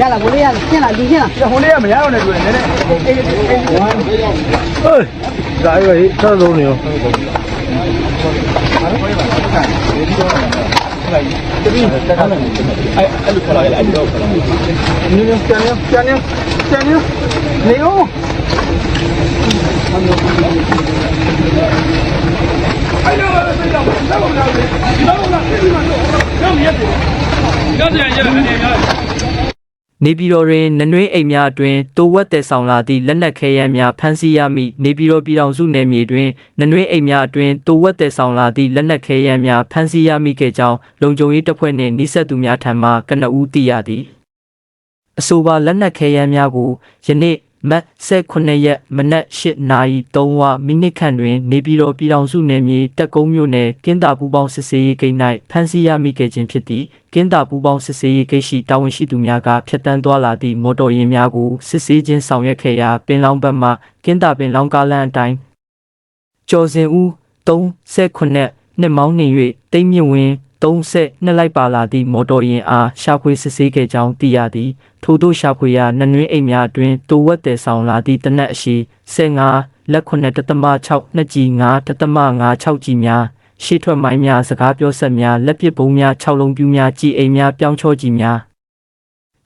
ရလားဘလေးရလားရှင်းလားဒီရှင်းလားဟိုလေးကမရတော့နဲ့တွေ့တယ်နည်းနည်းအေးအေးအေးဟေးဒါရွေးဆက်လုံးနေရောအဲ့အဲ့လိုခေါ်လာရအဲ့လိုခေါ်လာနည်းနည်းကျန်နေကျန်နေကျန်နေနေဦးအဲ့လိုပဲစိတ်တော့တော့လာတယ်ဒီတော့လာပြီမှာတော့တော့ရက်တယ်ကြောက်ကြရရတယ် နေရတယ်နေပြည်တော်တွင်နနွေးအိမ်များအတွင်တိုးဝက်တဲ့ဆောင်လာသည့်လက်နက်ခဲယမ်းများဖမ်းဆီးရမိနေပြည်တော်ပြည်တော်စုနယ်မြေတွင်နနွေးအိမ်များအတွင်တိုးဝက်တဲ့ဆောင်လာသည့်လက်နက်ခဲယမ်းများဖမ်းဆီးရမိခဲ့ကြောင်းလုံခြုံရေးတပ်ဖွဲ့နှင့်နှိစက်သူများထံမှကနဦးသိရသည်အဆိုပါလက်နက်ခဲယမ်းများကိုယနေ့ မတ်18ရက်မနက်8နာရီ3ဝမိနစ်ခန့်တွင် နေပြည်တော်ပြည်တော်စုနယ်မြေတက်ကုန်းမြို့နယ်ကင်းတာပူပေါင်းစစ်ဆေးရေးဂိတ်၌ဖမ်းဆီးရမိခဲ့ခြင်းဖြစ်သည်ကင်းတာပူပေါင်းစစ်ဆေးရေးဂိတ်ရှိတာဝန်ရှိသူများကဖျက်ဆီးသွားလာသည့်မော်တော်ယာဉ်များကိုစစ်ဆေးခြင်းဆောင်ရွက်ခဲ့ရာပင်လောင်းဘက်မှကင်းတာပင်လောင်းကားလမ်းအတိုင်းကျော်စင်ဦး39နှစ်မောင်းနေ၍တိမ့်မြင့်ဝင်း 30နှစ်လိုက်ပါလာသည့်မော်တော်ယာဉ်အားရှာဖွေစစ်ဆေးခဲ့ကြောင်းသိရသည်ထို့သောရှာဖွေရာနနွင်းအိမ်များအတွင်တိုးဝက်တဲ့ဆောင်လာသည့်တနက်အရှိ15လက်9တသမ6နှစ်ကြီး9တသမ9 6ကြီးများရှေ့ထွက်မိုင်းများစကားပြောဆက်များလက်ပစ်ပုံးများ6လုံးပြူးများကြည်အိမ်များပြောင်းချောကြီးများ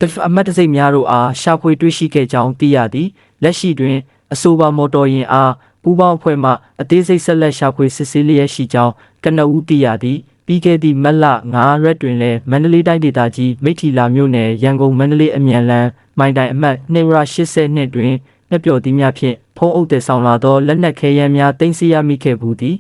တဖအမတ်တစိမ့်များတို့အားရှာဖွေတွေ့ရှိခဲ့ကြောင်းသိရသည်လက်ရှိတွင်အဆိုပါမော်တော်ယာဉ်အားပူးပေါင်းအဖွဲ့မှအသေးစိတ်ဆက်လက်ရှာဖွေစစ်ဆေးလျက်ရှိကြောင်းကနဦးသိရသည် ပြီးခဲ့သည့်မတ်လ9ရက်တွင်လည်းမန္တလေးတိုင်းဒေသကြီးမိထီလာမြို့နယ်ရန်ကုန်မန္တလေးအမြန်လမ်းမိုင်တိုင်အမှတ်280နှစ်တွင်နှစ်ပျော်သီးများဖြင့်ဖုံးအုပ်တဲ့ဆောင်လာသောလက်နက်ခဲယမ်းများတင်စီရမိခဲ့ဘူးသည်